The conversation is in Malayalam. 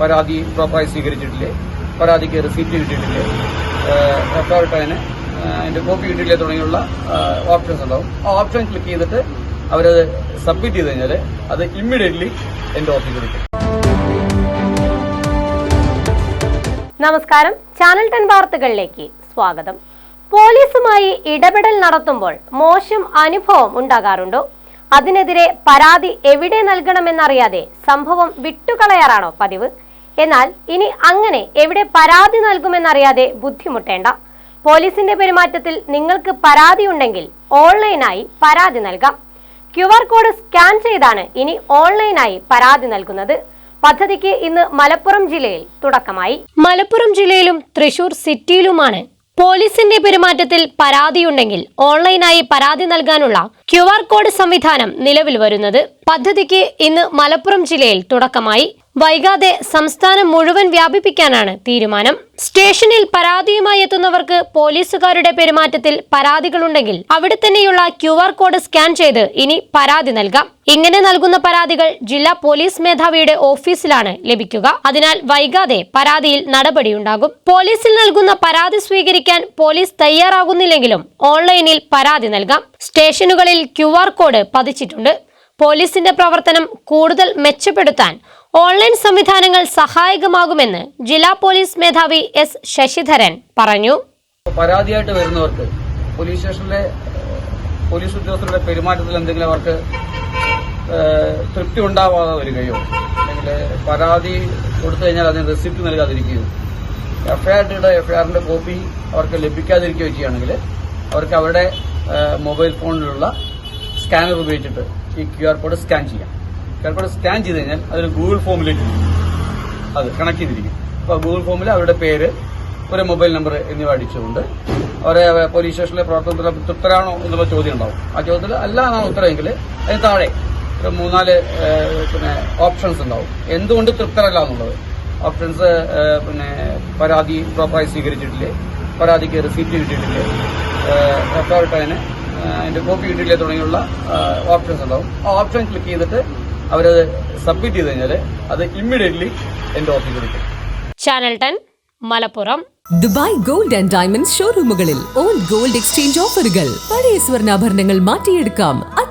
പരാതി പ്രോപ്പറായി സ്വീകരിച്ചിട്ടില്ലേ? പരാതിക്ക് റിസീപ്റ്റ് കിട്ടിയിട്ടില്ലേ എഫ് അതിന് അതിന്റെ കോപ്പി കിട്ടിയില്ലേ തുടങ്ങിയുള്ള ഓപ്ഷൻസ് ഉണ്ടാവും. ആ ഓപ്ഷൻ ക്ലിക്ക് ചെയ്തിട്ട് അവരത് സബ്മിറ്റ് ചെയ്ത് കഴിഞ്ഞാൽ അത് ഇമ്മീഡിയറ്റ്ലി എന്റെ ഓഫീസിൽ കിട്ടും നമസ്കാരം. ചാനൽ ടെൻ വാർത്തകളിലേക്ക് സ്വാഗതം. പോലീസുമായി ഇടപെടൽ നടത്തുമ്പോൾ മോശം അനുഭവം ഉണ്ടാകാറുണ്ടോ? അതിനെതിരെ പരാതി എവിടെ നൽകണമെന്നറിയാതെ സംഭവം വിട്ടുകളയാറാണോ പതിവ്? എന്നാൽ ഇനി അങ്ങനെ എവിടെ പരാതി നൽകുമെന്നറിയാതെ ബുദ്ധിമുട്ടേണ്ട. പോലീസിന്റെ പെരുമാറ്റത്തിൽ നിങ്ങൾക്ക് പരാതി ഉണ്ടെങ്കിൽ ഓൺലൈനായി പരാതി നൽകാം. ക്യു ആർ കോഡ് സ്കാൻ ചെയ്താണ് ഇനി ഓൺലൈനായി പരാതി നൽകുന്നത്. പദ്ധതിക്ക് ഇന്ന് മലപ്പുറം ജില്ലയിൽ തുടക്കമായി. മലപ്പുറം ജില്ലയിലും തൃശൂർ സിറ്റിയിലുമാണ് പോലീസിന്റെ പെരുമാറ്റത്തിൽ പരാതിയുണ്ടെങ്കിൽ ഓൺലൈനായി പരാതി നൽകാനുള്ള ക്യു കോഡ് സംവിധാനം നിലവിൽ വരുന്നത്. പദ്ധതിക്ക് ഇന്ന് മലപ്പുറം ജില്ലയിൽ തുടക്കമായി. വൈകാതെ സംസ്ഥാനം മുഴുവൻ വ്യാപിപ്പിക്കാനാണ് തീരുമാനം. സ്റ്റേഷനിൽ പരാതിയുമായി എത്തുന്നവർക്ക് പോലീസുകാരുടെ പെരുമാറ്റത്തിൽ പരാതികളുണ്ടെങ്കിൽ അവിടെ തന്നെയുള്ള ക്യു ആർ കോഡ് സ്കാൻ ചെയ്ത് ഇനി പരാതി നൽകാം. ഇങ്ങനെ നൽകുന്ന പരാതികൾ ജില്ലാ പോലീസ് മേധാവിയുടെ ഓഫീസിലാണ് ലഭിക്കുക. അതിനാൽ വൈകാതെ പരാതിയിൽ നടപടിയുണ്ടാകും. പോലീസിൽ നൽകുന്ന പരാതി സ്വീകരിക്കാൻ പോലീസ് തയ്യാറാകുന്നില്ലെങ്കിലും ഓൺലൈനിൽ പരാതി നൽകാം. സ്റ്റേഷനുകളിൽ ക്യു കോഡ് പതിച്ചിട്ടുണ്ട്. പോലീസിന്റെ പ്രവർത്തനം കൂടുതൽ മെച്ചപ്പെടുത്താൻ ഓൺലൈൻ സംവിധാനങ്ങൾ സഹായകമാകുമെന്ന് ജില്ലാ പോലീസ് മേധാവി എസ് ശശിധരൻ പറഞ്ഞു. പരാതിയായിട്ട് വരുന്നവർക്ക് പോലീസ് സ്റ്റേഷനിലെ പോലീസ് ഉദ്യോഗസ്ഥരുടെ പെരുമാറ്റത്തിൽ എന്തെങ്കിലും അവർക്ക് തൃപ്തി ഉണ്ടാവാതെ വരികയോ അല്ലെങ്കിൽ പരാതി കൊടുത്തു കഴിഞ്ഞാൽ അതിന് റെസിപ്റ്റ് നൽകാതിരിക്കുകയോ എഫ്ഐആറിന്റെ എഫ്ഐആറിന്റെ കോപ്പി അവർക്ക് ലഭിക്കാതിരിക്കുകയോ ചെയ്യുകയാണെങ്കിൽ അവർക്ക് അവരുടെ മൊബൈൽ ഫോണിലുള്ള സ്കാനർ ഉപയോഗിച്ചിട്ട് ഈ ക്യു ആർ കോഡ് സ്കാൻ ചെയ്യാം. ക്യു ആർ കോഡ് സ്കാൻ ചെയ്ത് കഴിഞ്ഞാൽ അതിൽ ഗൂഗിൾ ഫോമിലേക്ക് അത് കണക്ട് ചെയ്തിരിക്കും. അപ്പോൾ ഗൂഗിൾ ഫോമിൽ അവരുടെ പേര് ഒരു മൊബൈൽ നമ്പർ എന്നിവ അടിച്ചുകൊണ്ട് അവരെ പോലീസ് സ്റ്റേഷനിലെ പ്രവർത്തനത്തിൽ തൃപ്തരാണോ എന്നുള്ള ചോദ്യം ഉണ്ടാവും. ആ ചോദ്യത്തിൽ അല്ല എന്നാണ് ഉത്തരമെങ്കിൽ അതിന് താഴെ ഒരു മൂന്നാൽ പിന്നെ ഓപ്ഷൻസ് ഉണ്ടാവും. എന്തുകൊണ്ട് തൃപ്തരല്ല എന്നുള്ളത്. ഓപ്ഷൻസ് പിന്നെ പരാതി പ്രോപ്പറായി സ്വീകരിച്ചിട്ടില്ലേ? പരാതിക്ക് റെസീപ്റ്റ് കിട്ടിയിട്ടില്ലേ? ആർ അതിന്റെ കോപ്പി കിട്ടിയില്ലേ തുടങ്ങിയുള്ള ഓപ്ഷൻസ് ഉണ്ടാവും. ആ ഓപ്ഷൻ ക്ലിക്ക് ചെയ്തിട്ട് അവരത് സബ്മിറ്റ് ചെയ്ത് കഴിഞ്ഞാൽ അത് ഇമ്മീഡിയറ്റ്ലി എന്റെ ഓഫീസിൽ കിട്ടും channel ten Malappuram. Dubai gold and diamond ഷോറൂമുകളിൽ old gold exchange ഓഫറുകൾ. പഴയ സ്വർണാഭരണങ്ങൾ മാറ്റിയെടുക്കാം.